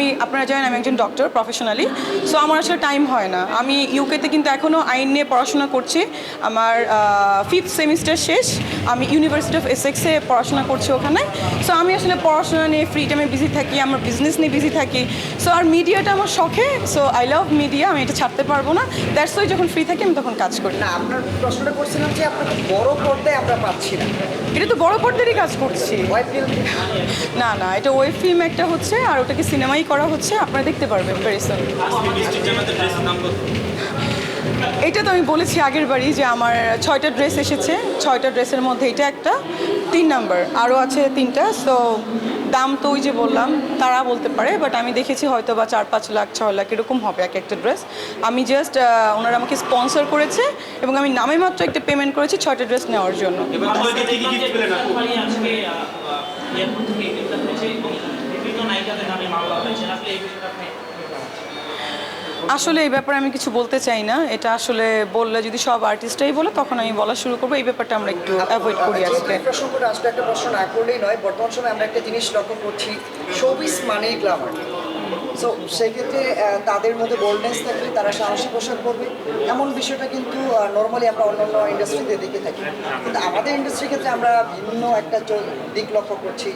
আমি আপনারা জানেন আমি একজন ডক্টর প্রফেশনালি সো আমার আসলে টাইম হয় না। আমি ইউকেতে কিন্তু এখনও আইন নিয়ে পড়াশোনা করছি। আমার ফিফথ সেমিস্টার শেষ। আমি ইউনিভার্সিটি অফ এসেক্সে পড়াশোনা করছি ওখানে। সো আমি আসলে পড়াশোনা নিয়ে ফ্রি টাইমে বিজি থাকি আমার বিজনেস নিয়ে বিজি থাকি। সো আর মিডিয়াটা আমার শখে সো আই লাভ মিডিয়া আমি এটা ছাড়তে পারব না। দ্যাটস ওই যখন ফ্রি থাকি আমি তখন কাজ করি। না আপনার প্রশ্নটা করছিলাম যে আপনার বড় পর্দায় আমরা পাচ্ছি না? এটা তো বড় পর্দারই কাজ করছি। না না এটা ওয়েব ফিল্ম একটা হচ্ছে আর ওটাকে সিনেমাই করা হচ্ছে আপনারা দেখতে পারবেন ভেরি সুন এটা তো আমি বলেছি আগের বারই যে আমার ছয়টা ড্রেস এসেছে ছয়টা ড্রেসের মধ্যে এটা একটা তিন নাম্বার। আরও আছে তিনটা সো দাম তো ওই যে বললাম তারা বলতে পারে বাট আমি দেখেছি হয়তো বা চার পাঁচ লাখ ছয় লাখ এরকম হবে এক একটা ড্রেস। আমি জাস্ট ওনারা আমাকে স্পন্সর করেছে এবং আমি নামে মাত্র একটা পেমেন্ট করেছি ছয়টা ড্রেস নেওয়ার জন্য। নায়িকাদের নামে মামলা হয়েছে। আসলে এই বিষয়টা আপনি আসলে এই ব্যাপারে আমি কিছু বলতে চাই না। এটা আসলে বললে যদি সব আর্টিস্টরাই বলে তখন আমি বলা শুরু করব। এই ব্যাপারটা আমরা একটু অ্যাভয়েড করি যেহেতু আজকে। প্রসঙ্গটা আসলে একটা প্রশ্ন না করলেই নয়। বর্তমান সময়ে আমরা একটা জিনিস লক্ষ্য করছি শোবিস মানেই গ্ল্যামার সো সেক্ষেত্রে তাদের মধ্যে বোল্ডনেস থাকলে তারা সাহসী পোশাক করবে এমন বিষয়টা কিন্তু নর্মালি আমরা অন্যান্য ইন্ডাস্ট্রিতে দেখে থাকি। কিন্তু আমাদের ইন্ডাস্ট্রির ক্ষেত্রে আমরা ভিন্ন একটা দিক লক্ষ্য করছি।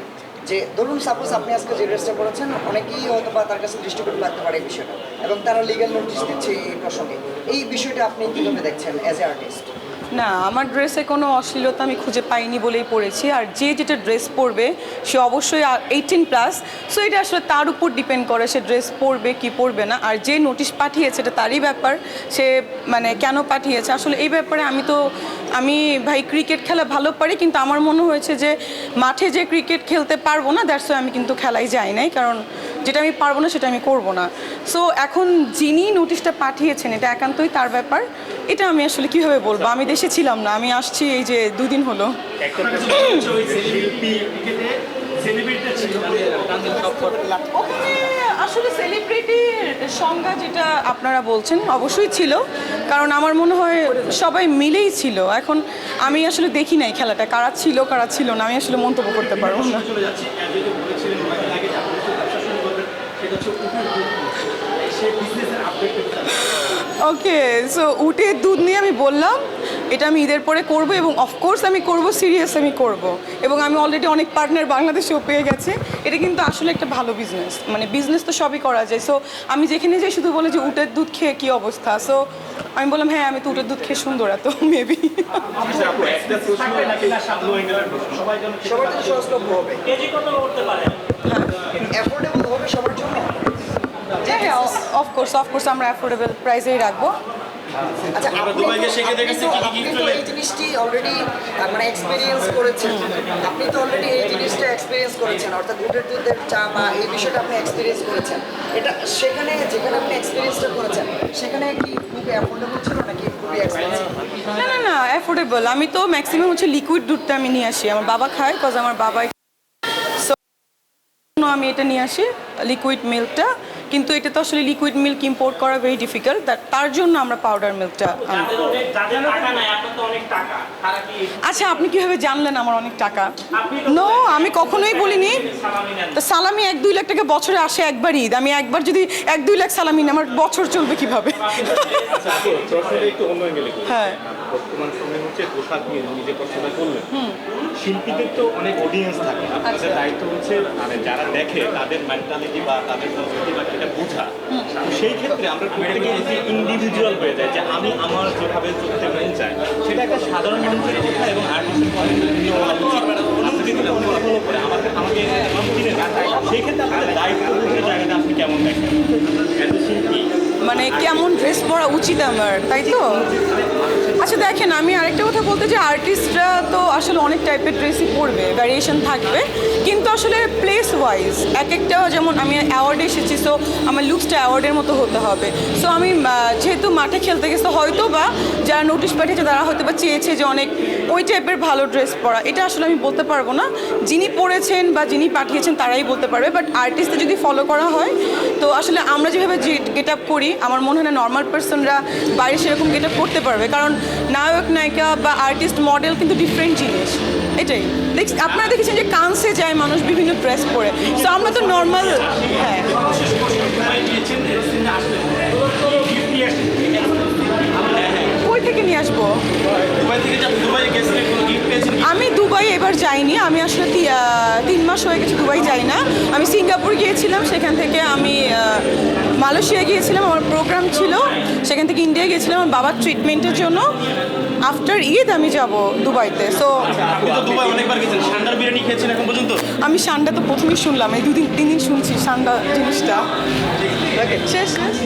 যে ধরুন সাপোজ আপনি আজকে যে ড্রেসটা করেছেন অনেকেই হয়তো বা তার কাছে দৃষ্টিকোণ লাগতে পারে এই বিষয়টা। এবং তারা লিগাল নোটিশ দিচ্ছে এই প্রসঙ্গে। এই বিষয়টা আপনি কীভাবে দেখছেন অ্যাজ এ আর্টিস্ট না, আমার ড্রেসে কোনো অশ্লীলতা আমি খুঁজে পাইনি বলেই পড়েছি। আর যে যেটা ড্রেস পরবে, সে অবশ্যই এইটিন প্লাস সো এটা আসলে তার উপর ডিপেন্ড করে সে ড্রেস পরবে কি পরবে না। আর যে নোটিশ পাঠিয়েছে, এটা তারই ব্যাপার, সে মানে কেন পাঠিয়েছে? আসলে এই ব্যাপারে আমি তো, আমি ভাই ক্রিকেট খেলা ভালো পারি, কিন্তু আমার মনে হয়েছে যে মাঠে যে ক্রিকেট খেলতে পারব না দ্যাটস আমি কিন্তু খেলাই যাই নাই, কারণ যেটা আমি পারব না সেটা আমি করব না। সো এখন যিনি নোটিশটা পাঠিয়েছেন এটা একান্তই তার ব্যাপার। এটা আমি আসলে কীভাবে বলব? আমি দেশে ছিলাম না আমি আসছি এই যে দুদিন হলো। আসলে সেলিব্রিটির সংজ্ঞা যেটা আপনারা বলছেন অবশ্যই ছিল। কারণ আমার মনে হয় সবাই মিলেই ছিল। এখন আমি আসলে দেখি নাই খেলাটা কারা ছিল কারা ছিল না আমি আসলে মন্তব্য করতে পারব না। ওকে সো উটের দুধ নিয়ে আমি বললাম এটা আমি ঈদের পরে করব এবং অফকোর্স আমি করব সিরিয়াস আমি করব। এবং আমি অলরেডি অনেক পার্টনার বাংলাদেশেও পেয়ে গেছে। এটা কিন্তু আসলে একটা ভালো বিজনেস মানে বিজনেস তো সবই করা যায়। সো আমি যেখানে যাই শুধু বলে যে উটের দুধ খেয়ে কী অবস্থা? সো আমি বললাম হ্যাঁ আমি তো উটের দুধ খেয়ে সুন্দর এত মেবি হ্যাঁ হ্যাঁ অফকোর্স অফকোর্স আমরা অ্যাফোর্ডেবল প্রাইসেই রাখব। আচ্ছা আপনি তো-। এই জিনিসটি অলরেডি মানে এক্সপিরিয়েন্স করেছেন। আপনি তো অলরেডি এই জিনিসটা এক্সপিরিয়েন্স করেছেন অর্থাৎ দুধের দুধের চা বা এই বিষয়টা আপনি এক্সপিরিয়েন্স করেছেন। এটা সেখানে যেখানে আপনি এক্সপিরিয়েন্সটা করেছেন সেখানে কি খুবই অ্যাফোর্ডেবল ছিল নাকি খুবই এক্সপেন্সিভ না না না অ্যাফোর্ডেবল আমি তো ম্যাক্সিমাম হচ্ছে লিকুইড দুধটা আমি নিয়ে আসি। আমার বাবা খায় কজ আমার বাবা আমি এটা নিয়ে আসি লিকুইড মিল্কটা কিন্তু এটা তো আসলে লিকুইড মিল্ক ইম্পোর্ট করা ভেরি ডিফিকাল্ট তার জন্য আমরা পাউডার মিল্কটা আনি যাদের অনেক যাদের টাকা নাই আপনার তো অনেক টাকা। তারা কি আচ্ছা আপনি কীভাবে জানলেন আমার অনেক টাকা? নো আমি কখনোই বলিনি। তো সালামি এক দুই লাখ টাকা বছরে আসে একবার ঈদ আমি একবার যদি এক দুই লাখ সালামি নিই, আমার বছর চলবে কীভাবে? আচ্ছা হ্যাঁ। বর্তমান সময় হচ্ছে পোশাক নিয়ে নিজে প্রশ্নটা করলেন শিল্পীদের তো অনেক অডিয়েন্স থাকে। আপনাদের আচ্ছা। দায়িত্ব হচ্ছে মানে যারা দেখে তাদের মেন্টালিটি বা তাদের সংস্কৃতি বা এটা বোঝা। সেই ক্ষেত্রে আমরা প্রত্যেকে যে ইন্ডিভিজুয়াল হয়ে যায় যে আমি আমার যেভাবে চলতে মন চাই সেটা একটা সাধারণ মানুষের এবং আর্টিস্টের করে আমাকে আমাকে সেই ক্ষেত্রে আপনাদের দায়িত্ব বোঝার জায়গাটা আপনি কেমন দেখেন? মানে কেমন ড্রেস পরা উচিত আমার তাই তো? আচ্ছা দেখেন, আমি আরেকটা কথা বলতে যে আর্টিস্টরা তো আসলে অনেক টাইপের ড্রেসই পরবে ভ্যারিয়েশন থাকবে। কিন্তু আসলে প্লেস ওয়াইজ এক একটা যেমন আমি অ্যাওয়ার্ডে এসেছি সো আমার লুকসটা অ্যাওয়ার্ডের মতো হতে হবে। সো আমি যেহেতু মাঠে খেলতে গেছি হয়তো বা যারা নোটিশ পাঠিয়েছে, তারা হয়তো বা চেয়েছে যে অনেক ওই টাইপের ভালো ড্রেস পরা। এটা আসলে আমি বলতে পারব না। যিনি পরেছেন বা যিনি পাঠিয়েছেন, তারাই বলতে পারবে। বাট আর্টিস্টে যদি ফলো করা হয়, তো আসলে আমরা যেভাবে গেট আপ করি, আমার মনে হয় না নর্মাল পার্সনরা বাইরে সেরকম গেট আপ করতে পারবে। কারণ নায়ক, নায়িকা বা আর্টিস্ট মডেল কিন্তু ডিফারেন্ট জিনিস। এটাই। দেখ, আপনারা দেখেছেন যে কানসে যায় মানুষ বিভিন্ন ড্রেস পরে। তো আমরা তো নর্মাল হ্যাঁ। যাইনি। আমি আসলে তি- তিন মাস হয়ে গেছে দুবাই যাই না। আমি সিঙ্গাপুর গিয়েছিলাম সেখান থেকে আমি মালয়েশিয়া গিয়েছিলাম আমার প্রোগ্রাম ছিল। সেখান থেকে ইন্ডিয়া গিয়েছিলাম আমার বাবার ট্রিটমেন্টের জন্য। আফটার ঈদ আমি যাব দুবাইতে। সো আপনি তো দুবাই অনেকবার গেছেন। সান্ডার বিরিয়ানি খেয়েছেন এখন পর্যন্ত? আমি সান্ডা তো প্রথমেই শুনলাম এই দুদিন তিন দিন শুনছি সান্ডা জিনিসটা। শেষ শেষ।